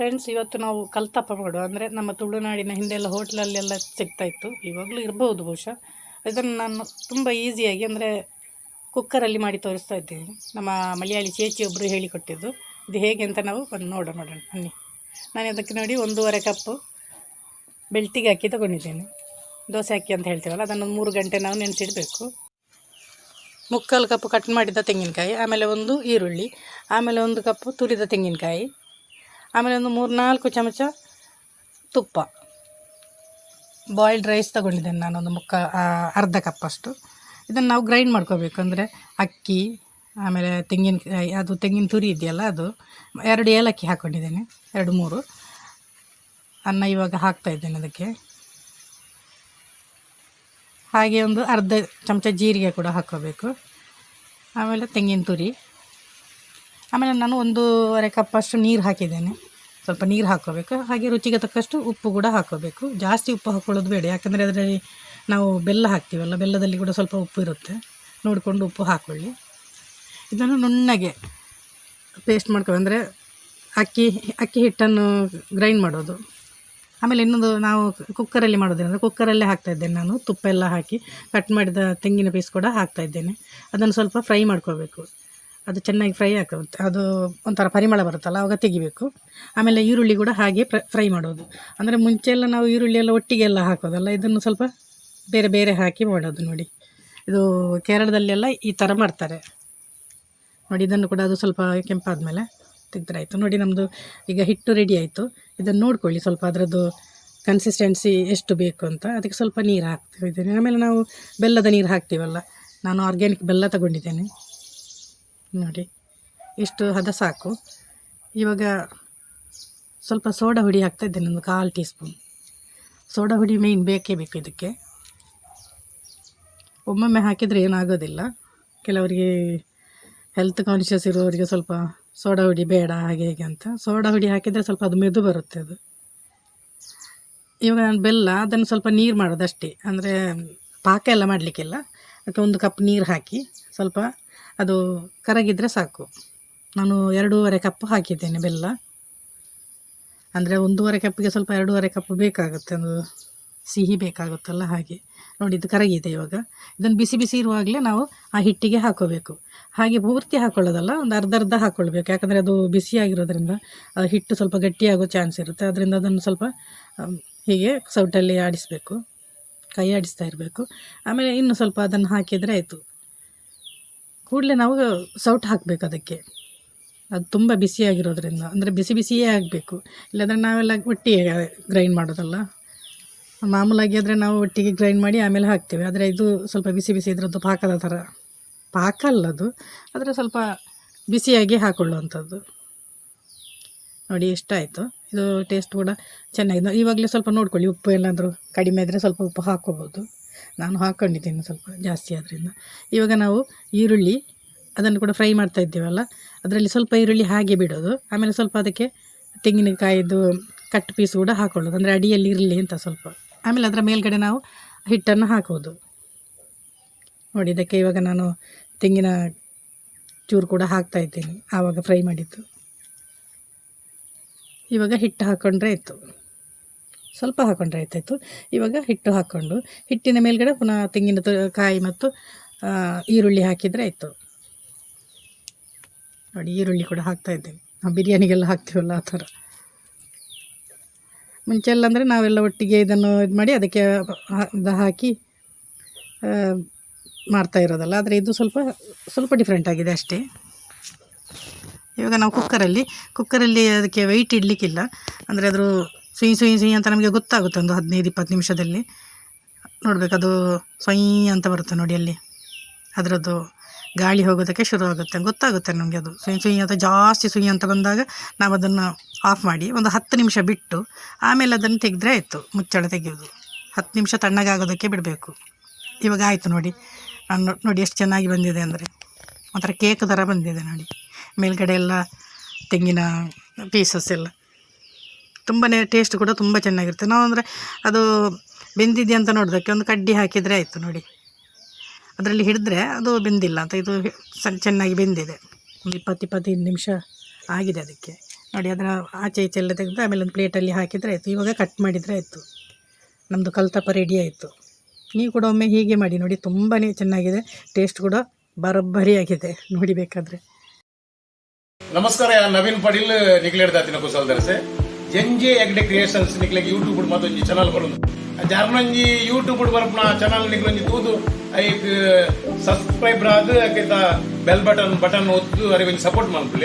Friends ಇವತ್ತು ನಾವು ಕಲ್ತಪ್ಪ ಮಾಡುವ ಅಂದರೆ ನಮ್ಮ ತುಳುನಾಡಿನ ಹಿಂದೆಲ್ಲ ಹೋಟ್ಲಲ್ಲೆಲ್ಲ ಸಿಗ್ತಾ ಇತ್ತು. ಇವಾಗಲೂ ಇರ್ಬೋದು ಬಹುಶಃ. ಇದನ್ನು ನಾನು ತುಂಬ ಈಸಿಯಾಗಿ, ಅಂದರೆ ಕುಕ್ಕರಲ್ಲಿ ಮಾಡಿ ತೋರಿಸ್ತಾ ಇದ್ದೀನಿ. ನಮ್ಮ ಮಲಯಾಳಿ ಚೇಚಿ ಒಬ್ಬರು ಹೇಳಿಕೊಟ್ಟಿದ್ದು. ಇದು ಹೇಗೆ ಅಂತ ನಾವು ಬಂದು ನೋಡೋಣ ನೋಡೋಣ. ಬನ್ನಿ. ನಾನು ಅದಕ್ಕೆ ನೋಡಿ ಒಂದೂವರೆ ಕಪ್ಪು ಬೆಳ್ತಿಗೆ ಹಾಕಿ ತಗೊಂಡಿದ್ದೇನೆ. ದೋಸೆ ಹಾಕಿ ಅಂತ ಹೇಳ್ತೀವಲ್ಲ, ಅದನ್ನು ಒಂದು ಮೂರು ಗಂಟೆ ನಾವು ನೆನೆಸಿಡಬೇಕು. ಮುಕ್ಕಾಲು ಕಪ್ಪು ಕಟ್ ಮಾಡಿದ ತೆಂಗಿನಕಾಯಿ, ಆಮೇಲೆ ಒಂದು ಈರುಳ್ಳಿ, ಆಮೇಲೆ ಒಂದು ಕಪ್ಪು ತುರಿದ ತೆಂಗಿನಕಾಯಿ. ಆಮೇಲೆ ಒಂದು ಮೂರು ನಾಲ್ಕು ಚಮಚ ತುಪ್ಪ. ಬಾಯ್ಲ್ಡ್ ರೈಸ್ ತಗೊಂಡಿದ್ದೇನೆ ನಾನೊಂದು ಮುಕ್ಕ ಆ, ಅರ್ಧ ಕಪ್ಪಷ್ಟು ಇದನ್ನು ನಾವು ಗ್ರೈಂಡ್ ಮಾಡ್ಕೋಬೇಕು. ಅಂದರೆ ಅಕ್ಕಿ ಆಮೇಲೆ ತೆಂಗಿನ ಅದು ತೆಂಗಿನ ತುರಿ ಇದೆಯಲ್ಲ ಅದು ಎರಡು ಏಲಕ್ಕಿ ಹಾಕ್ಕೊಂಡಿದ್ದೇನೆ ಎರಡು ಮೂರು. ಅನ್ನ ಇವಾಗ ಹಾಕ್ತಾ ಇದ್ದೇನೆ ಅದಕ್ಕೆ. ಹಾಗೆ ಒಂದು ಅರ್ಧ ಚಮಚ ಜೀರಿಗೆ ಕೂಡ ಹಾಕ್ಕೋಬೇಕು. ಆಮೇಲೆ ತೆಂಗಿನ ತುರಿ. ಆಮೇಲೆ ನಾನು ಒಂದೂವರೆ ಕಪ್ಪಷ್ಟು ನೀರು ಹಾಕಿದ್ದೇನೆ. ಸ್ವಲ್ಪ ನೀರು ಹಾಕ್ಕೋಬೇಕು. ಹಾಗೆ ರುಚಿಗೆ ತಕ್ಕಷ್ಟು ಉಪ್ಪು ಕೂಡ ಹಾಕ್ಕೋಬೇಕು. ಜಾಸ್ತಿ ಉಪ್ಪು ಹಾಕ್ಕೊಳ್ಳೋದು ಬೇಡ. ಯಾಕಂದರೆ ಅದರಲ್ಲಿ ನಾವು ಬೆಲ್ಲ ಹಾಕ್ತೀವಲ್ಲ, ಬೆಲ್ಲದಲ್ಲಿ ಕೂಡ ಸ್ವಲ್ಪ ಉಪ್ಪು ಇರುತ್ತೆ. ನೋಡಿಕೊಂಡು ಉಪ್ಪು ಹಾಕ್ಕೊಳ್ಳಿ ಇದನ್ನು ನುಣ್ಣಗೆ ಪೇಸ್ಟ್ ಮಾಡ್ಕೊ ಅಂದರೆ ಅಕ್ಕಿ ಅಕ್ಕಿ ಹಿಟ್ಟನ್ನು ಗ್ರೈಂಡ್ ಮಾಡೋದು. ಆಮೇಲೆ ಇನ್ನೊಂದು ನಾವು ಕುಕ್ಕರಲ್ಲಿ ಮಾಡೋದೇನೆಂದರೆ ಕುಕ್ಕರಲ್ಲೇ ಹಾಕ್ತಾ ಇದ್ದೇನೆ ನಾನು. ತುಪ್ಪ ಎಲ್ಲ ಹಾಕಿ ಕಟ್ ಮಾಡಿದ ತೆಂಗಿನ ಪೀಸ್ ಕೂಡ ಹಾಕ್ತಾ ಇದ್ದೇನೆ. ಅದನ್ನು ಸ್ವಲ್ಪ ಫ್ರೈ ಮಾಡ್ಕೋಬೇಕು. ಅದು ಚೆನ್ನಾಗಿ ಫ್ರೈ ಆಗುತ್ತೆ. ಅದು ಒಂಥರ ಪರಿಮಳ ಬರುತ್ತಲ್ಲ ಆವಾಗ ತೆಗಿಬೇಕು. ಆಮೇಲೆ ಈರುಳ್ಳಿ ಕೂಡ ಹಾಗೆ ಫ್ರೈ ಮಾಡೋದು. ಅಂದರೆ ಮುಂಚೆ ಎಲ್ಲ ನಾವು ಈರುಳ್ಳಿ ಎಲ್ಲ ಒಟ್ಟಿಗೆ ಎಲ್ಲ ಹಾಕೋದಲ್ಲ, ಇದನ್ನು ಸ್ವಲ್ಪ ಬೇರೆ ಬೇರೆ ಹಾಕಿ ಮಾಡೋದು ನೋಡಿ. ಇದು ಕೇರಳದಲ್ಲೆಲ್ಲ ಈ ಥರ ಮಾಡ್ತಾರೆ. ನೋಡಿ, ಇದನ್ನು ಕೂಡ ಅದು ಸ್ವಲ್ಪ ಕೆಂಪಾದಮೇಲೆ ತೆಗೆದ್ರಾಯಿತು. ನೋಡಿ ನಮ್ಮದು ಈಗ ಹಿಟ್ಟು ರೆಡಿ ಆಯಿತು. ಇದನ್ನು ನೋಡ್ಕೊಳ್ಳಿ ಸ್ವಲ್ಪ ಅದರದ್ದು ಕನ್ಸಿಸ್ಟೆನ್ಸಿ ಎಷ್ಟು ಬೇಕು ಅಂತ. ಅದಕ್ಕೆ ಸ್ವಲ್ಪ ನೀರು ಹಾಕ್ತಿದ್ದೇನೆ ಆಮೇಲೆ ನಾವು ಬೆಲ್ಲದ ನೀರು ಹಾಕ್ತೀವಲ್ಲ, ನಾನು ಆರ್ಗ್ಯಾನಿಕ್ ಬೆಲ್ಲ ತಗೊಂಡಿದ್ದೇನೆ. ನೋಡಿ. ಇಷ್ಟು ಹದ ಸಾಕು. ಇವಾಗ ಸ್ವಲ್ಪ ಸೋಡಾ ಹುಡಿ ಹಾಕ್ತಾ ಇದ್ದೇನೆ, ಒಂದು ಕಾಲು ಟೀ ಸ್ಪೂನ್ ಸೋಡಾ ಹುಡಿ ಮೇನ್ ಬೇಕೇ ಬೇಕು ಇದಕ್ಕೆ. ಒಮ್ಮೊಮ್ಮೆ ಹಾಕಿದರೆ ಏನಾಗೋದಿಲ್ಲ. ಕೆಲವರಿಗೆ ಹೆಲ್ತ್ ಕಾನ್ಷಿಯಸ್ ಇರೋರಿಗೆ ಸ್ವಲ್ಪ ಸೋಡಾ ಹುಡಿ ಬೇಡ, ಹಾಗೆ ಹೇಗೆ ಅಂತ. ಸೋಡಾ ಹುಡಿ ಹಾಕಿದರೆ ಸ್ವಲ್ಪ ಅದು ಮೆದು ಬರುತ್ತೆ ಅದು. ಇವಾಗ ನಾನು ಬೆಲ್ಲ, ಅದನ್ನು ಸ್ವಲ್ಪ ನೀರು ಮಾಡೋದು ಅಷ್ಟೇ ಅಂದರೆ ಪಾಕ ಎಲ್ಲ ಮಾಡಲಿಕ್ಕಿಲ್ಲ. ಅದಕ್ಕೆ ಒಂದು ಕಪ್ ನೀರು ಹಾಕಿ ಸ್ವಲ್ಪ ಅದು ಕರಗಿದರೆ ಸಾಕು. ನಾನು ಎರಡೂವರೆ ಕಪ್ ಹಾಕಿದ್ದೇನೆ ಬೆಲ್ಲ. ಅಂದರೆ ಒಂದೂವರೆ ಕಪ್ಪಿಗೆ ಸ್ವಲ್ಪ ಎರಡೂವರೆ ಕಪ್ ಬೇಕಾಗುತ್ತೆ. ಅದು ಸಿಹಿ ಬೇಕಾಗುತ್ತಲ್ಲ ಹಾಗೆ. ನೋಡಿ, ಇದು ಕರಗಿದೆ ಇವಾಗ. ಇದನ್ನು ಬಿಸಿ ಬಿಸಿ ಇರುವಾಗಲೇ ನಾವು ಆ ಹಿಟ್ಟಿಗೆ ಹಾಕೋಬೇಕು. ಹಾಗೆ ಪೂರ್ತಿ ಹಾಕೊಳ್ಳೋದಲ್ಲ, ಒಂದು ಅರ್ಧ ಅರ್ಧ ಹಾಕ್ಕೊಳ್ಬೇಕು ಯಾಕಂದರೆ ಅದು ಬಿಸಿಯಾಗಿರೋದ್ರಿಂದ ಹಿಟ್ಟು ಸ್ವಲ್ಪ ಗಟ್ಟಿಯಾಗೋ ಚಾನ್ಸ್ ಇರುತ್ತೆ. ಅದರಿಂದ ಅದನ್ನು ಸ್ವಲ್ಪ ಹೀಗೆ ಸೌಟಲ್ಲಿ ಆಡಿಸಬೇಕು. ಕೈ ಆಡಿಸ್ತಾ ಇರಬೇಕು. ಆಮೇಲೆ ಇನ್ನು ಸ್ವಲ್ಪ ಅದನ್ನು ಹಾಕಿದರೆ ಆಯಿತು. ಕೂಡಲೇ ನಾವು ಸೌಟ್ ಹಾಕಬೇಕು ಅದಕ್ಕೆ. ಅದು ತುಂಬ ಬಿಸಿಯಾಗಿರೋದ್ರಿಂದ ಅಂದರೆ ಬಿಸಿ ಬಿಸಿಯೇ ಆಗಬೇಕು. ಇಲ್ಲಾಂದರೆ ನಾವೆಲ್ಲ ಒಟ್ಟಿಗೆ ಗ್ರೈಂಡ್ ಮಾಡೋದಲ್ಲ. ಮಾಮೂಲಾಗಿ ಆದರೆ ನಾವು ಒಟ್ಟಿಗೆ ಗ್ರೈಂಡ್ ಮಾಡಿ ಆಮೇಲೆ ಹಾಕ್ತೇವೆ. ಆದರೆ ಇದು ಸ್ವಲ್ಪ ಬಿಸಿ ಬಿಸಿ ಇದರದ್ದು ಪಾಕದ ಥರ. ಪಾಕ ಅಲ್ಲ ಅದು, ಆದರೆ ಸ್ವಲ್ಪ ಬಿಸಿಯಾಗಿ ಹಾಕೊಳ್ಳುವಂಥದ್ದು. ನೋಡಿ ಇಷ್ಟ ಆಯಿತು ಇದು ಟೇಸ್ಟ್ ಕೂಡ ಚೆನ್ನಾಗಿದೆ. ಇವಾಗಲೇ ಸ್ವಲ್ಪ ನೋಡ್ಕೊಳ್ಳಿ, ಉಪ್ಪು ಏನಾದರೂ ಕಡಿಮೆ ಇದ್ದರೆ ಸ್ವಲ್ಪ ಉಪ್ಪು ಹಾಕ್ಕೋಬೋದು. ನಾನು ಹಾಕ್ಕೊಂಡಿದ್ದೀನಿ ಸ್ವಲ್ಪ ಜಾಸ್ತಿ ಆದ್ದರಿಂದ ಇವಾಗ ನಾವು ಈರುಳ್ಳಿ ಅದನ್ನು ಕೂಡ ಫ್ರೈ ಮಾಡ್ತಾ ಇದ್ದೇವಲ್ಲ ಅದರಲ್ಲಿ ಸ್ವಲ್ಪ ಈರುಳ್ಳಿ ಹಾಗೆ ಬಿಡೋದು. ಆಮೇಲೆ ಸ್ವಲ್ಪ ಅದಕ್ಕೆ ತೆಂಗಿನಕಾಯಿದು ಕಟ್ ಪೀಸ್ ಕೂಡ ಹಾಕೊಳ್ಳೋದು. ಅಂದರೆ ಅಡಿಯಲ್ಲಿ ಇರಲಿ ಅಂತ ಸ್ವಲ್ಪ. ಆಮೇಲೆ ಅದರ ಮೇಲ್ಗಡೆ ನಾವು ಹಿಟ್ಟನ್ನು ಹಾಕೋದು. ನೋಡಿ, ಇದಕ್ಕೆ ಇವಾಗ ನಾನು ತೆಂಗಿನ ಚೂರು ಕೂಡ ಹಾಕ್ತಾ ಇದ್ದೀನಿ. ಆವಾಗ ಫ್ರೈ ಮಾಡಿದ್ದು. ಇವಾಗ ಹಿಟ್ಟು ಹಾಕ್ಕೊಂಡ್ರೆ ಆಯಿತು. ಸ್ವಲ್ಪ ಹಾಕೊಂಡ್ರೆ ಆಯ್ತಾಯಿತು. ಇವಾಗ ಹಿಟ್ಟು ಹಾಕ್ಕೊಂಡು, ಹಿಟ್ಟಿನ ಮೇಲ್ಗಡೆ ಪುನಃ ತೆಂಗಿನ ಕಾಯಿ ಮತ್ತು ಈರುಳ್ಳಿ ಹಾಕಿದರೆ ಆಯಿತು. ನೋಡಿ, ಈರುಳ್ಳಿ ಕೂಡ ಹಾಕ್ತಾ ಇದ್ದೇವೆ ನಾವು ಬಿರಿಯಾನಿಗೆಲ್ಲ ಹಾಕ್ತೀವಲ್ಲ ಆ ಥರ. ಮುಂಚೆಲ್ಲ ಅಂದರೆ ನಾವೆಲ್ಲ ಒಟ್ಟಿಗೆ ಇದನ್ನು ಇದು ಮಾಡಿ ಅದಕ್ಕೆ ಹಾಕಿ ಮಾಡ್ತಾ ಇರೋದಲ್ಲ. ಆದರೆ ಇದು ಸ್ವಲ್ಪ ಸ್ವಲ್ಪ ಡಿಫ್ರೆಂಟ್ ಆಗಿದೆ ಅಷ್ಟೇ. ಇವಾಗ ನಾವು ಕುಕ್ಕರಲ್ಲಿ ಕುಕ್ಕರಲ್ಲಿ ಅದಕ್ಕೆ ವೆಯ್ಟ್ ಇಡಲಿಕ್ಕಿಲ್ಲ. ಅಂದರೆ ಅದ್ರ ಸುಯಿ ಸುಯಿ ಸುಯಿ ಅಂತ ನಮಗೆ ಗೊತ್ತಾಗುತ್ತೆ ಒಂದು ಹದಿನೈದು, ಇಪ್ಪತ್ತು ನಿಮಿಷದಲ್ಲಿ. ನೋಡಬೇಕು, ಅದು ಸೊಯ್ ಅಂತ ಬರುತ್ತೆ ನೋಡಿ ಅಲ್ಲಿ. ಅದರದ್ದು ಗಾಳಿ ಹೋಗೋದಕ್ಕೆ ಶುರು ಆಗುತ್ತೆ. ಗೊತ್ತಾಗುತ್ತೆ ನಮಗೆ ಅದು. ಸುಯಿ ಸುಯಿ ಅಂತ, ಜಾಸ್ತಿ ಸುಯಿ ಅಂತ ಬಂದಾಗ ನಾವು ಅದನ್ನು ಆಫ್ ಮಾಡಿ ಒಂದು ಹತ್ತು ನಿಮಿಷ ಬಿಟ್ಟು ಆಮೇಲೆ ಅದನ್ನು ತೆಗೆದ್ರೆ ಆಯಿತು, ಮುಚ್ಚಳ ತೆಗೆಯೋದು. ಹತ್ತು ನಿಮಿಷ ತಣ್ಣಗಾಗೋದಕ್ಕೆ ಬಿಡಬೇಕು. ಇವಾಗ ಆಯಿತು ನೋಡಿ. ನಾನು ನೋಡಿ ಎಷ್ಟು ಚೆನ್ನಾಗಿ ಬಂದಿದೆ ಅಂದರೆ. ಒಂಥರ ಕೇಕ್ ಥರ ಬಂದಿದೆ ನೋಡಿ. ಮೇಲ್ಗಡೆ ಎಲ್ಲ ತೆಂಗಿನ ಪೀಸಸ್ ಎಲ್ಲ. ತುಂಬಾ ಟೇಸ್ಟ್ ಕೂಡ ತುಂಬ ಚೆನ್ನಾಗಿರುತ್ತೆ. ನಾವು ಅಂದರೆ ಅದು ಬೆಂದಿದೆ ಅಂತ ನೋಡೋದಕ್ಕೆ ಒಂದು ಕಡ್ಡಿ ಹಾಕಿದರೆ ಆಯಿತು ನೋಡಿ. ಅದರಲ್ಲಿ ಹಿಡಿದ್ರೆ ಅದು ಬೆಂದಿಲ್ಲ ಅಂತ ಇದು ಚೆನ್ನಾಗಿ ಬೆಂದಿದೆ. ಒಂದು ಇಪ್ಪತ್ತು, ಇಪ್ಪತ್ತೈದು ನಿಮಿಷ ಆಗಿದೆ ಅದಕ್ಕೆ. ನೋಡಿ ಅದರ ಆಚೆ ಈಚೆ ಎಲ್ಲ ತೆಗೆದು ಆಮೇಲೆ ಒಂದು ಪ್ಲೇಟಲ್ಲಿ ಹಾಕಿದರೆ ಆಯಿತು. ಇವಾಗ ಕಟ್ ಮಾಡಿದರೆ ಆಯಿತು. ನಮ್ಮದು ಕಲ್ತಪ್ಪ ರೆಡಿ ಆಯಿತು. ನೀವು ಕೂಡ ಒಮ್ಮೆ ಹೀಗೆ ಮಾಡಿ ನೋಡಿ ತುಂಬಾ ಚೆನ್ನಾಗಿದೆ. ಟೇಸ್ಟ್ ಕೂಡ ಬರಬ್ಬರಿ ಆಗಿದೆ ನೋಡಿ ಬೇಕಾದರೆ. ನಮಸ್ಕಾರ, ನವೀನ್ ಪಾಟೀಲ್ ನಿಕ್ಲೇಡ್ ದಾತಿನ ಕುಸಲ್ ದರ್ಸೆ ಜಂಜೆ ಎಗ್ಡೆ ಕ್ರಿಯೇಷನ್ಸ್ ನಿಕ್ಲೆಗ್ ಯೂಟ್ಯೂಬ್ ಒಂದು ಚಾನಲ್ ಬರೋದು ಜಾರ್ನೊಂಜಿ ಯೂಟ್ಯೂಬ್ ಬರ್ಪನ ಚಾನಲ್ ನಿಕ್ಲೊಂಜಿ ತೂದು ಐಕ್ ಸಬ್ಸ್ಕ್ರೈಬ್ ಆದ್ ಐತ ಬೆಲ್ ಬಟನ್ ಬಟನ್ ಒತ್ತು, ಅರೆ ಸಪೋರ್ಟ್ ಮಾಡ್ಕೊಳ್ಳಿ